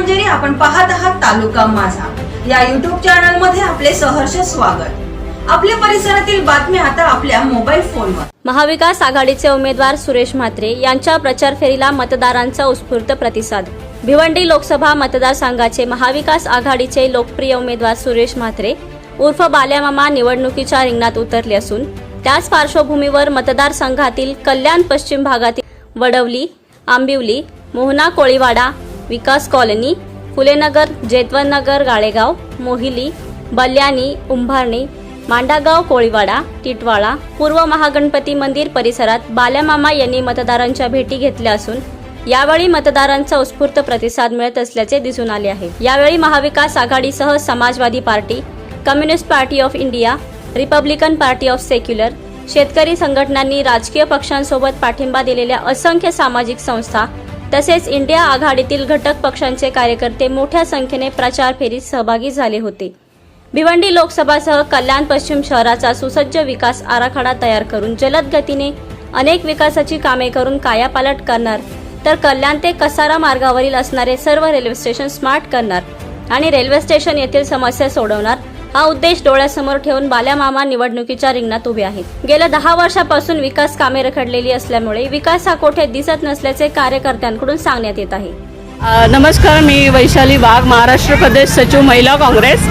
मंजिरी आपण पाहत आहात तालुका माझा. या युट्यूब चॅनलमध्ये आपले सहर्ष स्वागत. आपल्या परिसरातील बातम्या आता आपल्या मोबाईल फोनवर महाविकास आघाडीचे उमेदवार सुरेश म्हात्रे यांच्या प्रचार फेरीला मतदारांचा उत्स्फूर्त प्रतिसाद. भिवंडी लोकसभा मतदारसंघाचे महाविकास आघाडीचे लोकप्रिय उमेदवार सुरेश म्हात्रे उर्फ बाल्यामामा निवडणुकीच्या रिंगणात उतरले असून त्याच पार्श्वभूमीवर मतदारसंघातील कल्याण पश्चिम भागातील वडवली आंबिवली मोहना कोळीवाडा विकास कॉलनी फुलेनगर जेतवननगर गाळेगाव मोहिली बल्याणी उंभारणी मांडागाव कोळीवाडा टिटवाळा पूर्व महागणपती मंदिर परिसरात बाल्यामामा यांनी मतदारांच्या भेटी घेतल्या असून यावेळी मतदारांचा उत्स्फूर्त प्रतिसाद मिळत असल्याचे दिसून आले आहे. यावेळी महाविकास आघाडीसह Samajwadi party communist party of India republican party of secular शेतकरी संघटनांनी राजकीय पक्षांसोबत पाठिंबा दिलेल्या असंख्य सामाजिक संस्था तसेच इंडिया आघाडीतील घटक पक्षांचे कार्यकर्ते मोठ्या संख्येने प्रचार फेरीत सहभागी झाले होते. भिवंडी लोकसभासह कल्याण पश्चिम शहराचा सुसज्ज विकास आराखडा तयार करून जलद गतीने अनेक विकासाची कामे करून कायापालट करणार तर कल्याण ते कसारा मार्गावरील असणारे सर्व रेल्वे स्टेशन स्मार्ट करणार आणि रेल्वे स्टेशन येथील समस्या सोडवणार हा उद्देश डोळ्यासमोर ठेवून बाल्यामामा निवडणुकीच्या रिंगणात उभे आहेत. गेल्या दहा वर्षापासून विकास कामे रखडलेली असल्यामुळे विकास हा कोठे दिसत नसल्याचे कार्यकर्त्यांकडून सांगण्यात येत आहे. नमस्कार मी वैशाली वाघ महाराष्ट्र प्रदेश सचिव महिला काँग्रेस.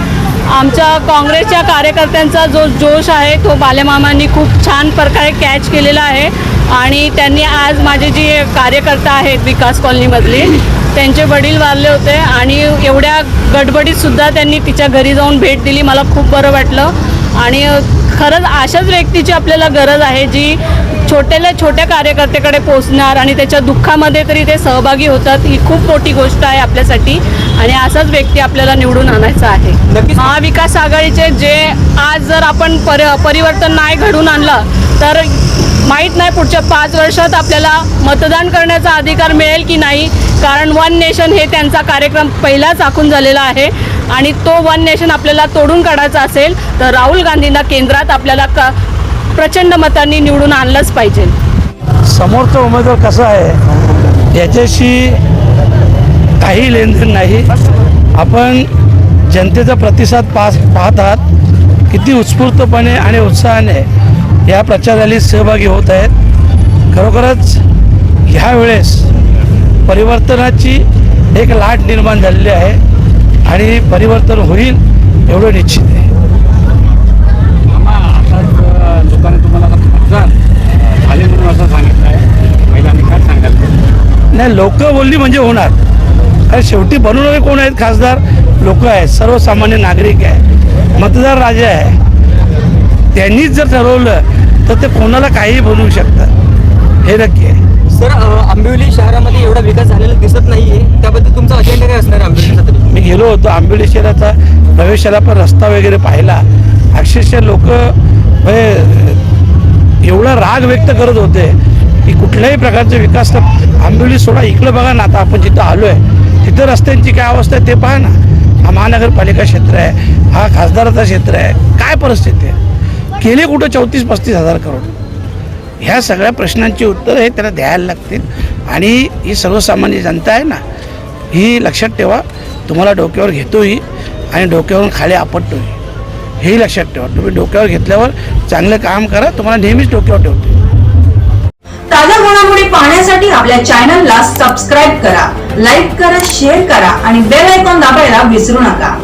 आमच्या काँग्रेसच्या कार्यकर्त्यांचा जो जोश आहे तो बालेमामांनी खूप छान प्रकारे कॅच केलेला आहे. आणि त्यांनी आज माझे जे कार्यकर्ता आहेत विकास कॉलनीमधले त्यांचे वडील वारले होते आणि एवढ्या गडबडीत सुद्धा त्यांनी तिच्या घरी जाऊन भेट दिली. मला खूप बरं वाटलं. आणि खरंच अशाच व्यक्तीची आपल्याला गरज आहे जी छोट्याला छोट्या कार्यकर्त्याकडे पोचणार आणि त्याच्या दुःखामध्ये तरी ते सहभागी होतात ही खूप मोठी गोष्ट आहे आपल्यासाठी. आणि असाच व्यक्ती आपल्याला निवडून आणायचा आहे. महाविकास आघाडीचे जे आज जर आपण पर परिवर्तन नाही घडून आणलं तर माहीत नाही पुढच्या पाच वर्षात आपल्याला मतदान करण्याचा अधिकार मिळेल की नाही कारण वन नेशन हे त्यांचा कार्यक्रम पहिलाच आखून झालेला आहे. आणि तो वन नेशन आपल्याला तोडून काढायचा असेल तर राहुल गांधींना केंद्रात आपल्याला क प्रचंड मतांनी निवडून आणलंच पाहिजे. समोरचा उमेदवार कसा आहे? याच्याशी काही लेनदेन नाही. आपण जनतेचा प्रतिसाद पास पाहत आहात. किती उत्स्फूर्तपणे आणि उत्साहाने या प्रचार रॅलीत सहभागी होत आहेत. खरोखरच ह्या वेळेस परिवर्तनाची एक लाट निर्माण झालेली आहे आणि परिवर्तन होईल एवढं निश्चित आहे. लोकांनी तुम्हाला आता खासदार झाले म्हणून असं सांगितलं आहे. महिलांनी काय सांगाल? नाही लोक बोलली म्हणजे होणार. कारण शेवटी बनवणारे कोण आहेत खासदार? लोक आहेत सर्वसामान्य नागरिक आहे मतदार राजे आहे त्यांनीच जर ठरवलं तर ते कोणाला काहीही बनवू शकतात. हे नक्की आहे. सर आंबिवली शहरामध्ये एवढा विकास झालेला दिसत नाहीये. त्याबद्दल तुमचा अजेंडा काय असणार आहे आंबिवलीचा मी गेलो होतो आंबेडी शहराचा प्रवेशाला पण रस्ता वगैरे पाहिला. अक्षरशः लोक एवढा राग व्यक्त करत होते की कुठल्याही प्रकारचे विकास आंबिवली सोडा इकडं बघा ना आता आपण जिथं आलो आहे तिथं रस्त्यांची काय अवस्था आहे ते पहा ना. हा महानगरपालिका क्षेत्र आहे हा खासदाराचा क्षेत्र आहे. काय परिस्थिती आहे? केले कुठं? चौतीस पस्तीस हजार करोड. ह्या सगळ्या प्रश्नांची उत्तरं हे त्याला द्यायला लागतील. आणि ही सर्वसामान्य जनता आहे ना ही लक्षात ठेवा. तुम्हाला डोक्यावर घेतोही आणि डोक्यावरून खाली आपटतोही. हेही लक्षात ठेवा. तुम्ही डोक्यावर घेतल्यावर चांगलं काम करा. तुम्हाला नेहमीच डोक्यावर ठेवतो. ताज्या घडामोडी पाहण्यासाठी आपल्या चॅनलला सबस्क्राईब करा लाईक करा शेअर करा आणि बेल आयकॉन दाबायला विसरू नका.